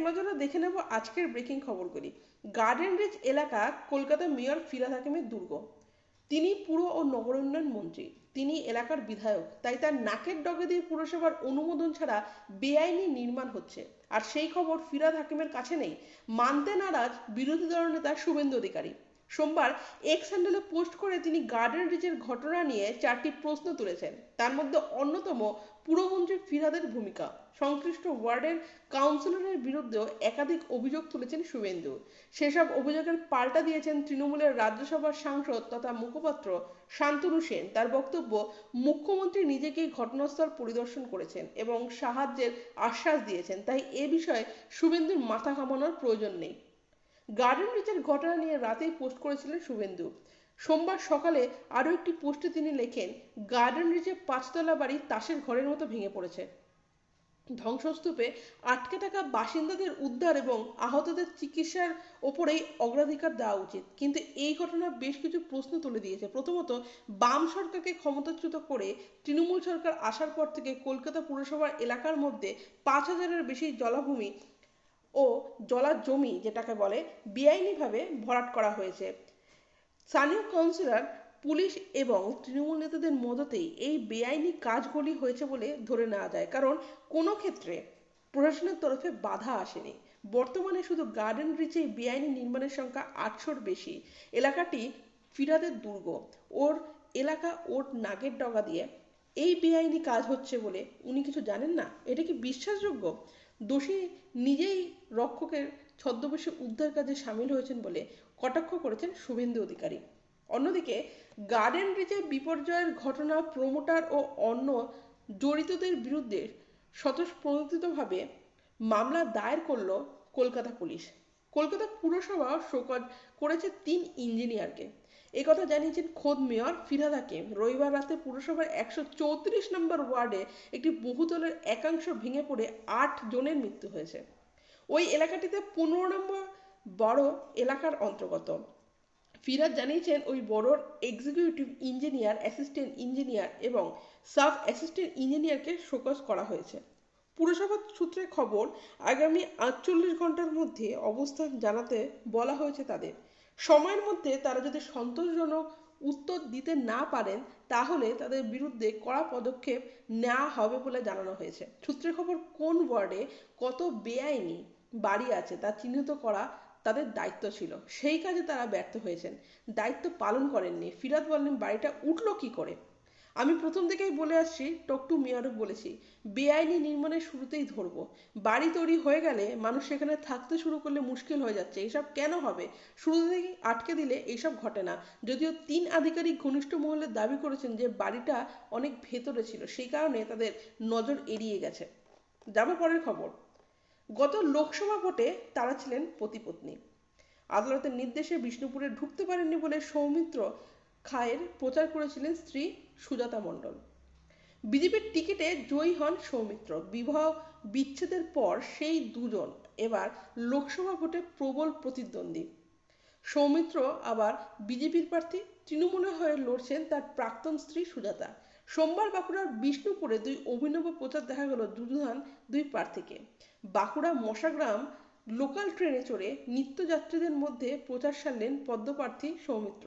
নজরে দেখে নেব আজকের ব্রেকিং খবরগুলি। গার্ডেন রিচ এলাকা কলকাতা মেয়র ফিরাদ হাকিমের দুর্গ। তিনি পুর ও নগর উন্নয়ন মন্ত্রী। তিনি এলাকার বিধায়ক। তাই তার নাকের ডগে দিয়ে পুরসভার অনুমোদন ছাড়া বেআইনি নির্মাণ হচ্ছে। আর সেই খবর ফিরাদ হাকিমের কাছে নেই। মানতে নারাজ বিরোধী দলনেতা শুভেন্দু অধিকারী। সোমবার এক্স হ্যান্ডেলে পোস্ট করে তিনি গার্ডেন রিচের ঘটনা নিয়ে চারটি প্রশ্ন তুলেছেন। তার মধ্যে অন্যতম পুরমন্ত্রী ফিরাদের ভূমিকা। সংশ্লিষ্ট ওয়ার্ডের কাউন্সিলরের বিরুদ্ধেও একাধিক অভিযোগ তুলেছেন শুভেন্দু। সেসব অভিযোগের পাল্টা দিয়েছেন তৃণমূলের রাজ্যসভার সাংসদ তথা মুখপাত্র শান্তনু সেন। তার বক্তব্য, মুখ্যমন্ত্রী নিজেকেই ঘটনাস্থল পরিদর্শন করেছেন এবং সাহায্যের আশ্বাস দিয়েছেন। তাই এ বিষয়ে শুভেন্দুর মাথা ঘামানোর প্রয়োজন নেই। গার্ডেন রিচের ঘটনা নিয়ে রাতেই পোস্ট করেছিলেন শুভেন্দু। সোমবার সকালে আরও একটি পোস্টে তিনি লেখেন গার্ডেন রিচে পাঁচতলা বাড়ি তাসের ঘরের মতো ভেঙে পড়েছে। ধ্বংসস্তূপে আটকে থাকা বাসিন্দাদের উদ্ধার এবং আহতদের চিকিৎসার ওপরেই অগ্রাধিকার দেওয়া উচিত। কিন্তু এই ঘটনা বেশ কিছু প্রশ্ন তুলে দিয়েছে। প্রথমত, বাম সরকারকে ক্ষমতাচ্যুত করে তৃণমূল সরকার আসার পর থেকে কলকাতা পুরসভার এলাকার মধ্যে পাঁচ হাজারের বেশি জলাভূমি ও জলা জমি যেটাকে বলে, বেআইনিভাবে ভরাট করা হয়েছে। স্থানীয় কাউন্সিলর পুলিশ এবং তৃণমূল নেতাদের মদতেই এই বেআইনি কাজগুলি হয়েছে বলে ধরে নেওয়া যায়। কারণ কোনো ক্ষেত্রে প্রশাসনের তরফে বাধা আসেনি। বর্তমানে শুধু গার্ডেন রিচে বেআইনি নির্মাণের সংখ্যা আটশোর বেশি। এলাকাটি ফিরাদের দুর্গ। ওর এলাকা ওর নাগের ডগা দিয়ে এই বেআইনি কাজ হচ্ছে বলে উনি কিছু জানেন না? এটা কি বিশ্বাসযোগ্য? দোষী নিজেই রক্ষকের ছদ্মবেশে উদ্ধার কাজে সামিল হয়েছেন বলে কটাক্ষ করেছেন শুভেন্দু অধিকারী। অন্যদিকে, গার্ডেন রিচে বিপর্যয়ের ঘটনা প্রমোটার ও অন্য জড়িতদের বিরুদ্ধে স্বতঃপ্রণোদিতভাবে মামলা দায়ের করল কলকাতা পুলিশ। কলকাতা পুরসভা শোকজ করেছে তিন ইঞ্জিনিয়ারকে। কথা জানিয়েছেন খোদ মেয়র ফিরাদ হাকিম। রবিবার রাতে পুরসভার একশো চৌত্রিশ নম্বর ওয়ার্ডে একটি বহুতলের একাংশ ভেঙে পড়ে আট জনের মৃত্যু হয়েছে। ওই এলাকাটিতে পনেরো নম্বর বড় এলাকার অন্তর্গত। ফিরাদ জানিয়েছেন, ওই বড়োর এক্সিকিউটিভ ইঞ্জিনিয়ার অ্যাসিস্ট্যান্ট ইঞ্জিনিয়ার এবং সাব অ্যাসিস্ট্যান্ট ইঞ্জিনিয়ারকে শোকজ করা হয়েছে। পুরসভা সূত্রে খবর, আগামী আটচল্লিশ ঘণ্টার মধ্যে অবস্থান জানাতে বলা হয়েছে তাদের। সময়ের মধ্যে তারা যদি সন্তোষজনক উত্তর দিতে না পারেন, তাহলে তাদের বিরুদ্ধে কড়া পদক্ষেপ নেওয়া হবে বলে জানানো হয়েছে। সূত্রের খবর, কোন ওয়ার্ডে কত বেআইনি বাড়ি আছে তা চিহ্নিত করা তাদের দায়িত্ব ছিল। সেই কাজে তারা ব্যর্থ হয়েছেন। দায়িত্ব পালন করেননি। ফিরাদ বললেন বাড়িটা উঠল কি করে? আমি প্রথম থেকেই বলে আসছি টকটু মেয়রও বলেছি, বেআইনি নির্মাণের শুরুতেই ধরবো। বাড়ি তৈরি হয়ে গেলে মানুষ সেখানে থাকতে শুরু করলে মুশকিল হয়ে যাচ্ছে এইসব কেন হবে? শুরু থেকেই আটকে দিলে এইসব ঘটে না। যদিও তিন আধিকারিক ঘনিষ্ঠ মহলের দাবি করেছেন যে বাড়িটা অনেক ভেতরে ছিল, সেই কারণে তাদের নজর এড়িয়ে গেছে। যাব পরের খবর। গত লোকসভা ভোটে তারা ছিলেন পতিপত্নী। আদালতের নির্দেশে বিষ্ণুপুরে ঢুকতে পারেননি বলে সৌমিত্র খায়ের প্রচার করেছিলেন স্ত্রী সুজাতা মণ্ডল। বিজেপির টিকিটে জয়ী হন সৌমিত্র। বিবাহ বিচ্ছেদের পর সেই দুজন এবার লোকসভা ভোটে প্রবল প্রতিদ্বন্দ্বী। সৌমিত্র আবার বিজেপির প্রার্থী। তৃণমূলের হয়ে লড়ছেন তার প্রাক্তন স্ত্রী সুজাতা। সোমবার বাঁকুড়ার বিষ্ণুপুরে দুই অভিনব প্রচার দেখা গেল যুযুধান দুই প্রার্থীকে। বাঁকুড়া মশাগ্রাম লোকাল ট্রেনে চড়ে নিত্যযাত্রীদের মধ্যে প্রচার সারলেন পদ্মপ্রার্থী সৌমিত্র।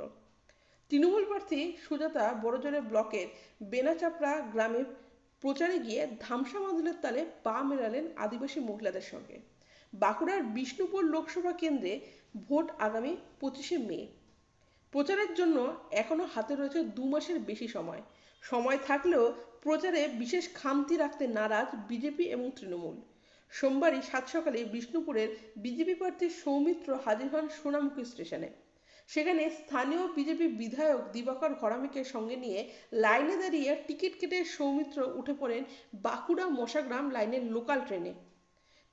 তৃণমূল প্রার্থী সুজাতা বড়জোরে ব্লকের বেনাচাপড়া গ্রামে প্রচারে গিয়ে ধামসা মাদুলের তালে পা মেলালেন আদিবাসী মহিলাদের সঙ্গে। বাঁকুড়ার বিষ্ণুপুর লোকসভা কেন্দ্রে ভোট আগামী পঁচিশে মে। প্রচারের জন্য এখনও হাতে রয়েছে দু মাসের বেশি সময়। সময় থাকলেও প্রচারে বিশেষ খামতি রাখতে নারাজ বিজেপি এবং তৃণমূল। সোমবারই সাত সকালে বিষ্ণুপুরের বিজেপি প্রার্থী সৌমিত্র হাজির হন সোনামুখী স্টেশনে। সেখানে স্থানীয় বিজেপি বিধায়ক দিবাকর ঘরামিকে সঙ্গে নিয়ে লাইনে দাঁড়িয়ে টিকিট কেটে সৌমিত্র উঠে পড়েন বাঁকুড়া মশাগ্রাম লাইনের লোকাল ট্রেনে।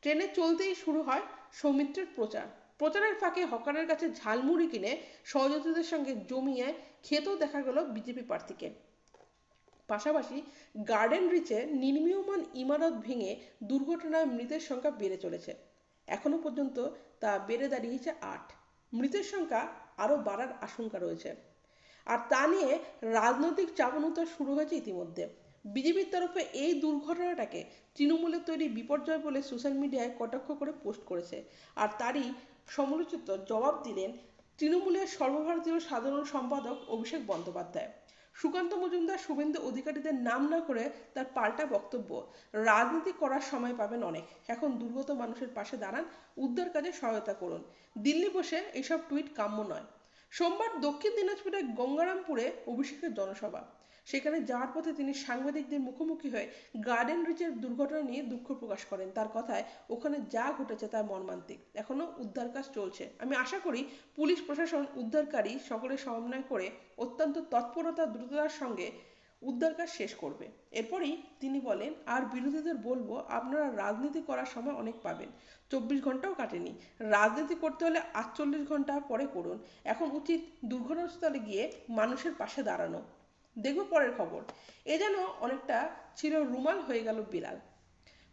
ট্রেনে চলতেই শুরু হয় সৌমিত্রের প্রচার। প্রচারের ফাঁকে হকারের কাছে ঝালমুড়ি কিনে সহযোগীদের সঙ্গে জমিয়ে খেতেও দেখা গেল বিজেপি প্রার্থীকে। পাশাপাশি গার্ডেন রিচে নির্মীয়মান ইমারত ভেঙে দুর্ঘটনায় মৃতের সংখ্যা বেড়ে চলেছে। এখনও পর্যন্ত তা বেড়ে দাঁড়িয়েছে আট। মৃতের সংখ্যা আরও বাড়ার আশঙ্কা রয়েছে। আর তা নিয়ে রাজনৈতিক চাপানুতা শুরু হয়েছে ইতিমধ্যে। বিজেপির তরফে এই দুর্ঘটনাটাকে তৃণমূলের তৈরি বিপর্যয় বলে সোশ্যাল মিডিয়ায় কটাক্ষ করে পোস্ট করেছে। আর তারই সমালোচিত জবাব দিলেন তৃণমূলের সর্বভারতীয় সাধারণ সম্পাদক অভিষেক বন্দ্যোপাধ্যায়। সুকান্ত মজুমদার, শুভেন্দু অধিকারীদের নাম না করে তার পাল্টা বক্তব্য। রাজনীতি করার সময় পাবেন অনেক। এখন দুর্গত মানুষের পাশে দাঁড়ান, উদ্ধার কাজে সহায়তা করুন। দিল্লি বসে এসব টুইট কাম্য নয়। সোমবার দক্ষিণ দিনাজপুরের গঙ্গারামপুরে অভিষেকের জনসভা। সেখানে যাওয়ার পথে তিনি সাংবাদিকদের মুখোমুখি হয়ে গার্ডেন রিচের দুর্ঘটনা নিয়ে দুঃখ প্রকাশ করেন। তার কথায়, ওখানে যা ঘটেছে তা মর্মান্তিক। এখনও উদ্ধার কাজ চলছে। আমি আশা করি পুলিশ প্রশাসন উদ্ধারকারী সকলের সমন্বয় করে অত্যন্ত তৎপরতা, দ্রুততার সঙ্গে উদ্ধার কাজ শেষ করবে। এরপরই তিনি বলেন, আর বিরোধীদের বলব, আপনারা রাজনীতি করার সময় অনেক পাবেন। চব্বিশ ঘন্টাও কাটেনি। রাজনীতি করতে হলে আটচল্লিশ ঘণ্টা পরে করুন। এখন উচিত দুর্ঘটনাস্থলে গিয়ে মানুষের পাশে দাঁড়ানো। দেখব পরের খবর। এ যেন অনেকটা ছিল রুমাল হয়ে গেল বিড়াল।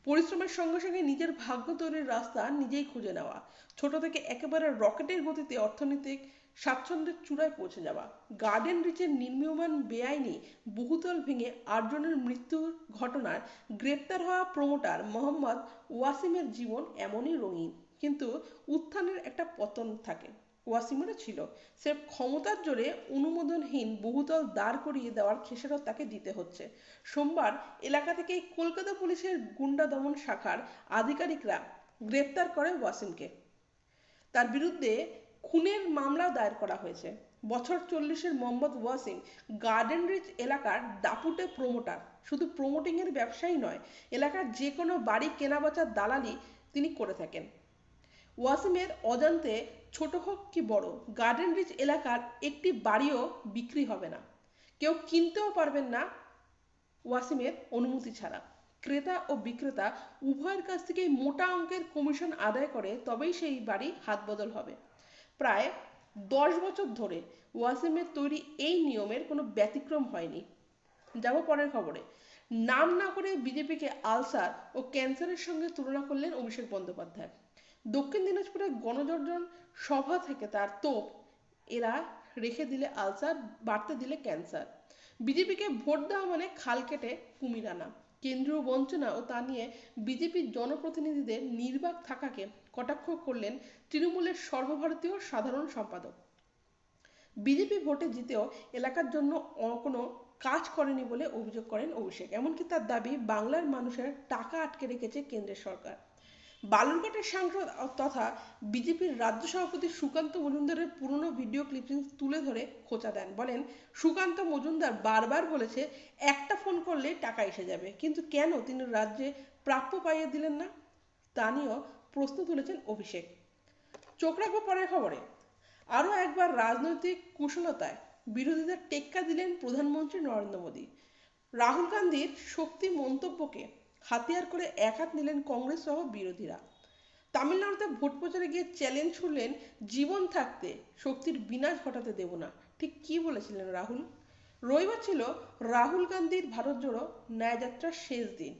পরিশ্রমের সঙ্গে সঙ্গে নিজের ভাগ্য তৈরির রাস্তা নিজেই খুঁজে নেওয়া। ছোট থেকে একেবারে রকেটের গতিতে অর্থনৈতিক স্বাচ্ছন্দ্যের চূড়ায় পৌঁছে যাওয়া। গার্ডেন রিচের নির্মীয়মান বেআইনি বহুতল ভেঙে আটজনের মৃত্যুর ঘটনার গ্রেপ্তার হওয়া প্রমোটার মোহাম্মদ ওয়াসিমের জীবন এমনই রঙিন। কিন্তু উত্থানের একটা পতন থাকে। ওয়াসিমেরও ছিল। সে ক্ষমতার জোরে অনুমোদনহীন বহুতল দাঁড় করিয়ে দেওয়ার খেসারত তাকে দিতে হচ্ছে। সোমবার এলাকা থেকে কলকাতা পুলিশের গুন্ডা দমন শাখার আধিকারিকরা গ্রেপ্তার করে ওয়াসিমকে। তার বিরুদ্ধে খুনের মামলা দায়ের করা হয়েছে। বছর চল্লিশের মোহাম্মদ ওয়াসিম গার্ডেন রিচ এলাকার দাপুটে প্রমোটার। শুধু প্রমোটিংয়ের ব্যবসায়ী নয়, এলাকার যে কোনো বাড়ি কেনাবেচার দালালি তিনি করে থাকেন। ওয়াসিমের অজান্তে ছোট হোক কি বড়, গার্ডেন রিচ এলাকার একটি বাড়িও বিক্রি হবে না। কেউ কিনতেও পারবেন না ওয়াসিমের অনুমতি ছাড়া। ক্রেতা ও বিক্রেতা উভয়ের কাছ থেকেই মোটা অঙ্কের কমিশন আদায় করে, তবেই সেই বাড়ি হাত বদল হবে। প্রায় দশ বছর ধরে ওয়াসিমের তৈরি এই নিয়মের কোনো ব্যতিক্রম হয়নি। যাব পরের খবরে। নাম না করে বিজেপিকে আলসার ও ক্যান্সারের সঙ্গে তুলনা করলেন অভিষেক বন্দ্যোপাধ্যায়। দক্ষিণ দিনাজপুরের গণজর্জন সভা থেকে তার তোপ এরা রেখে দিলে আলসার, বাড়তে দিলে ক্যান্সার। বিজেপিকে ভোট দেওয়া মানে খাল কেটে কুমির আনা। কেন্দ্রীয় বঞ্চনা ও তা নিয়ে বিজেপির জনপ্রতিনিধিদের নির্বাক থাকাকে কটাক্ষ করলেন তৃণমূলের সর্বভারতীয় সাধারণ সম্পাদক। বিজেপি ভোটে জিতেও এলাকার জন্য কোনো কাজ করেনি বলে অভিযোগ করেন অভিষেক। এমনকি তার দাবি, বাংলার মানুষের টাকা আটকে রেখেছে কেন্দ্রের সরকার। বালুরঘাটের সাংসদ তথা বিজেপির রাজ্য সভাপতি সুকান্ত মজুমদারের পুরনো ভিডিও ক্লিপিং তুলে ধরে খোঁচা দেন। বলেন, সুকান্ত মজুমদার বারবার বলেছে, একটা ফোন করলে টাকা এসে যাবে। কিন্তু কেন তিনি রাজ্যে প্রাপ্য পাইয়ে দিলেন না? তা নিয়েও প্রশ্ন তুলেছেন অভিষেক। চোখ রাখব পরের খবরে। আরও একবার রাজনৈতিক কুশলতায় বিরোধীদের টেক্কা দিলেন প্রধানমন্ত্রী নরেন্দ্র মোদী। রাহুল গান্ধীর শক্তি মন্তব্যকে হাতিয়ার করে এক হাত নিলেন কংগ্রেস সহ বিরোধীরা। তামিলনাড়ুতে ভোট প্রচারে গিয়ে চ্যালেঞ্জ ছুড়লেন জীবন থাকতে, শক্তির বিনাশ ঘটাতে দেব না। ঠিক কি বলেছিলেন রাহুল? রবিবার ছিল রাহুল গান্ধীর ভারত জোড়ো ন্যায়যাত্রার শেষ দিন।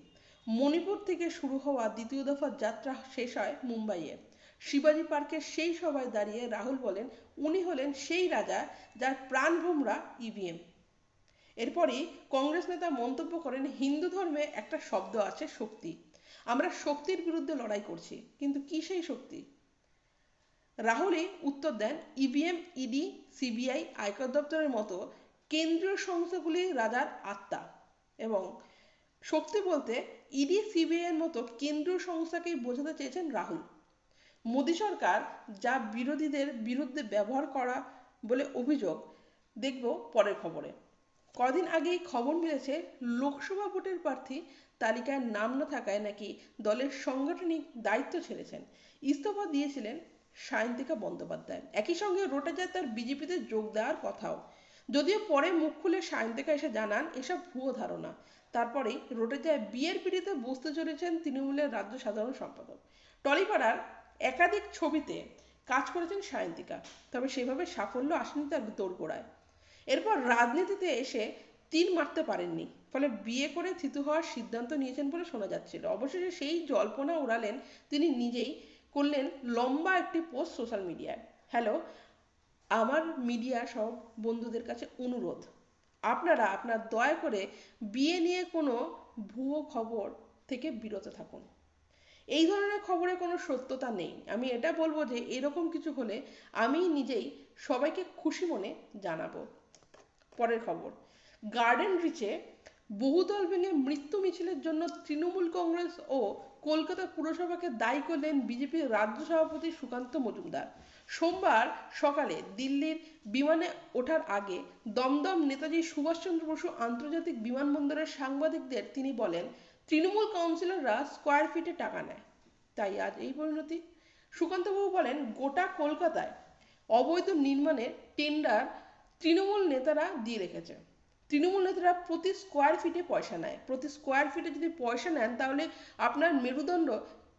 মণিপুর থেকে শুরু হওয়া দ্বিতীয় দফার যাত্রা শেষ হয় মুম্বাইয়ে। শিবাজি পার্কের সেই সভায় দাঁড়িয়ে রাহুল বলেন, উনি হলেন সেই রাজা যার প্রাণভোমরা ইভিএম এরপরই কংগ্রেস নেতা মন্তব্য করেন, হিন্দু ধর্মে একটা শব্দ আছে, শক্তি। আমরা শক্তির বিরুদ্ধে লড়াই করছি, কিন্তু কি সেই শক্তি? রাহুলই উত্তর দেন, ইভিএম, ইডি, সিবিআই, আয়কর দপ্তরের মতো কেন্দ্রীয় সংস্থাগুলি রাজার আত্মা। এবং শক্তি বলতে, ইডি, সিবিআই এর মতো কেন্দ্রীয় সংস্থাকেই বোঝাতে চেয়েছেন রাহুল। মোদী সরকার যা বিরোধীদের বিরুদ্ধে ব্যবহার করা বলে অভিযোগ, দেখব পরের খবরে। কদিন আগেই খবর মিলেছে, লোকসভা ভোটের প্রার্থী তালিকায় নাম না থাকায় নাকি দলের সাংগঠনিক দায়িত্ব ছেড়েছেন। ইস্তফা দিয়েছিলেন সায়ন্তিকা বন্দ্যোপাধ্যায়। একই সঙ্গে রোটে যায় তার বিজেপিতে যোগ দেওয়ার কথাও। যদিও পরে মুখ খুলে সায়ন্তিকা এসে জানান, এসব ভুয়ো ধারণা। তারপরেই রোটে যায় বিয়ের পিড়িতে বসতে চলেছেন তৃণমূলের রাজ্য সাধারণ সম্পাদক। টলিপাড়ার একাধিক ছবিতে কাজ করেছেন সায়ন্তিকা, তবে সেভাবে সাফল্য আসেনি তার দোরগোড়ায়। এরপর রাজনীতিতে এসে তীর মারতে পারেননি। ফলে বিয়ে করে থিতু হওয়ার সিদ্ধান্ত নিয়েছেন বলে শোনা যাচ্ছিল। অবশেষে সেই জল্পনা উড়ালেন তিনি নিজেই করলেন লম্বা একটি পোস্ট সোশ্যাল মিডিয়ায়। হ্যালো, আমার মিডিয়া সব বন্ধুদের কাছে অনুরোধ। আপনারা আপনার দয়া করে বিয়ে নিয়ে কোনো ভুয়ো খবর থেকে বিরত থাকুন। এই ধরনের খবরে কোনো সত্যতা নেই। আমি এটা বলব যে এরকম কিছু হলে আমি নিজেই সবাইকে খুশি মনে জানাব। খবর। গার্ডেন রিচে বহুতল ভেঙে মৃত্যু মিছিলের জন্য তৃণমূল কংগ্রেস ও কলকাতা পুরসভাকে দায়ী করলেন বিজেপির রাজ্য সভাপতি সুকান্ত মজুমদার। সোমবার সকালে দিল্লির বিমানে ওঠার আগে দমদম নেতাজি সুভাষচন্দ্র বসু আন্তর্জাতিক বিমানবন্দরের সাংবাদিকদের তিনি বলেন, তৃণমূল কাউন্সিলররা স্কোয়ার ফিটে টাকা নেয়। তাই আজ এই পরিণতি। সুকান্তবাবু বলেন, গোটা কলকাতায় অবৈধ নির্মাণের টেন্ডার তৃণমূল নেতারা দিয়ে রেখেছে। তৃণমূল নেতারা প্রতি স্কোয়ার ফিটে পয়সা নেয়। প্রতি স্কোয়ার ফিটে যদি পয়সা নেন, তাহলে আপনার মেরুদণ্ড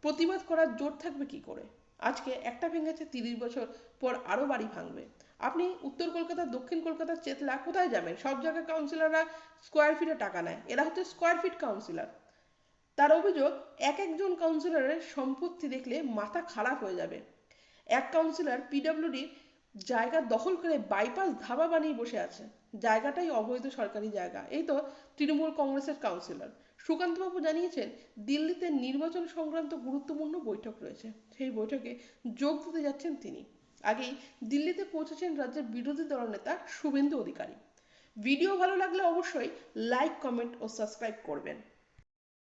প্রতিবাদ করার জোর থাকবে কি করে? আজকে একটা ভেঙেছে, তিরিশ বছর পর আরও বাড়ি ভাঙবে। আপনি উত্তর কলকাতা, দক্ষিণ কলকাতার চেতলা কোথায় যাবেন? সব জায়গায় কাউন্সিলররা স্কোয়ার ফিটে টাকা নেয়। এরা হচ্ছে স্কোয়ার ফিট কাউন্সিলর তার অভিযোগ, এক একজন কাউন্সিলরের সম্পত্তি দেখলে মাথা খারাপ হয়ে যাবে। এক কাউন্সিলর পিডব্লিউডির জায়গা দখল করে বাইপাস ধাবা বানিয়ে বসে আছে। জায়গাটাই অবৈধ সরকারি জায়গা। এই তো তৃণমূল কংগ্রেসের কাউন্সিলর সুকান্তবাবু জানিয়েছেন, দিল্লিতে নির্বাচন সংক্রান্ত গুরুত্বপূর্ণ বৈঠক রয়েছে। সেই বৈঠকে যোগ দিতে যাচ্ছেন তিনি। আগেই দিল্লিতে পৌঁছেছেন রাজ্যের বিরোধী দলনেতা শুভেন্দু অধিকারী। ভিডিও ভালো লাগলে অবশ্যই লাইক কমেন্ট ও সাবস্ক্রাইব করবেন।